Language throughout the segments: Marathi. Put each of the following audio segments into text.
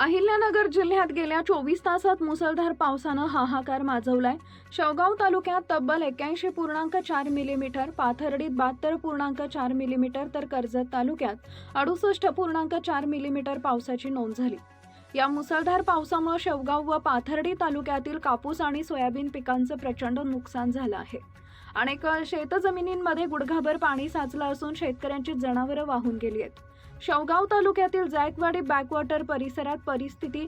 अहिल्यानगर जिल्ह्यात गेल्या चोवीस तासात मुसळधार पावसानं हाहाकार माजवलाय. शेवगाव तालुक्यात तब्बल एक्क्याऐंशी पूर्णांक चार मिलीमीटर पाथर्डीत बहात्तर पूर्णांक चार मिलीमीटर तर कर्जत तालुक्यात अडुसष्ट पूर्णांक चार मिलीमीटर पावसाची नोंद झाली. या मुसळधार पावसामुळे शेवगाव व पाथर्डी तालुक्यातील कापूस आणि सोयाबीन पिकांचं प्रचंड नुकसान झालं आहे. अनेक शेतजमिनींमध्ये गुडघाभर पाणी साचलं असून शेतकऱ्यांची जनावरं वाहून गेली आहेत. शेवगाव तालुक्यातील जायकवाडी बॅकवॉटर परिसरात परिस्थिती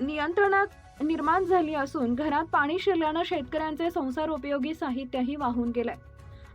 नियंत्रणात निर्माण झाली असून घरात पाणी शिरल्यानं शेतकऱ्यांचे संसार उपयोगी साहित्यही वाहून गेलंय.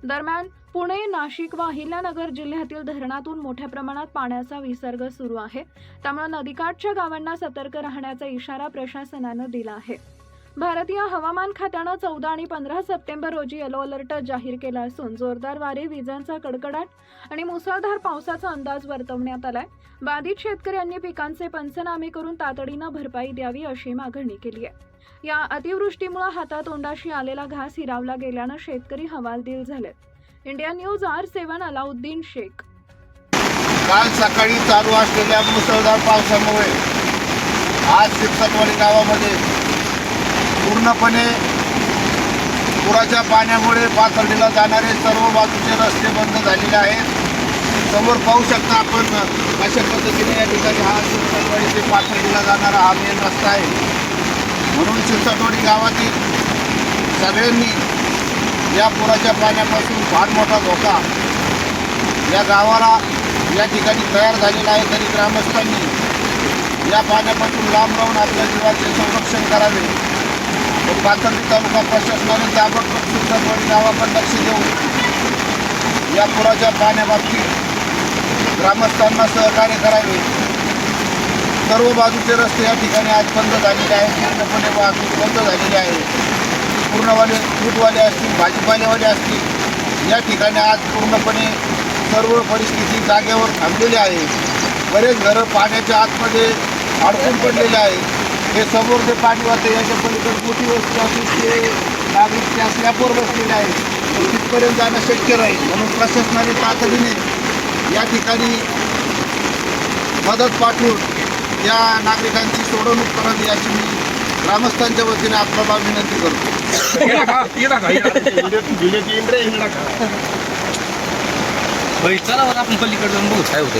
दरम्यान पुणे नाशिक व अहिल्यानगर जिल्ह्यातील धरणातून मोठ्या प्रमाणात पाण्याचा विसर्ग सुरू आहे. त्यामुळे नदीकाठच्या गावांना सतर्क राहण्याचा इशारा प्रशासनानं दिला आहे. भारतीय हवामान खात्यानं चौदा आणि पंधरा सप्टेंबर रोजी येलो अलर्ट जाहीर केला असून जोरदार वारे विजांचा कडकडाट आणि मुसळधार पावसाचा अंदाज वर्तवण्यात आलाय. बाधित शेतकऱ्यांनी पिकांचे पंचनामे करून तातडीनं भरपाई द्यावी अशी मागणी केली आहे. या अतिवृष्टीमुळे हातातोंडाशी आलेला घास हिरावला गेल्यानं शेतकरी हवालदिल झालेत India news R seven Alauddin Shaikh. काल सकाळी चालू असलेल्या मुसळधार पावसामुळे आज शिरसटवाडी गावामध्ये पूर्णपणे पुराच्या पाण्यामुळे पाथर्डीला जाणारे सर्व बाजूचे रस्ते बंद झालेले आहेत. समोर पाहू शकता आपण अशा पद्धतीने या ठिकाणी हा शिरसटवाडी ते पाथर्डीला जाणारा हा मेन रस्ता आहे. म्हणून शिरसटवाडी गावातील सगळ्यांनी या पुराच्या पाण्यापासून फार मोठा धोका या गावाला या ठिकाणी तयार झालेला आहे. तरी ग्रामस्थांनी या पाण्यापासून लांब राहून आपल्या जीवाचे संरक्षण करावे. पाथर्डी तालुका प्रशासनाने ताबडतोब सुंदरवाडी गावाकडे लक्ष देऊन या पुराच्या पाण्याबाबतीत ग्रामस्थांना सहकार्य करावे. सर्व बाजूचे रस्ते या ठिकाणी आज बंद झालेले आहेत. पूर्णपणे वाहतूक बंद झालेली आहे. पूर्णवाले दूधवाले असतील भाजीपालेवाले असतील या ठिकाणी आज पूर्णपणे सर्व परिस्थिती जागेवर थांबलेली आहे. बरेच घरं पाण्याच्या आतमध्ये अडकून पडलेले आहे हे समोर जे पाणी वाहते याच्या पलीकडे मोठी वस्ती असून ते नागरिक त्या स्लॅपवर बसलेले आहेत. तिथपर्यंत जाणं शक्य राहील म्हणून प्रशासनाने तातडीने या ठिकाणी मदत पाठवून या नागरिकांची सोडवणूक करावी याची मी ग्रामस्थांच्या वतीने आपल्याला विनंती करतो. चला आपण पलीकडे जाऊन बघू. काय होतं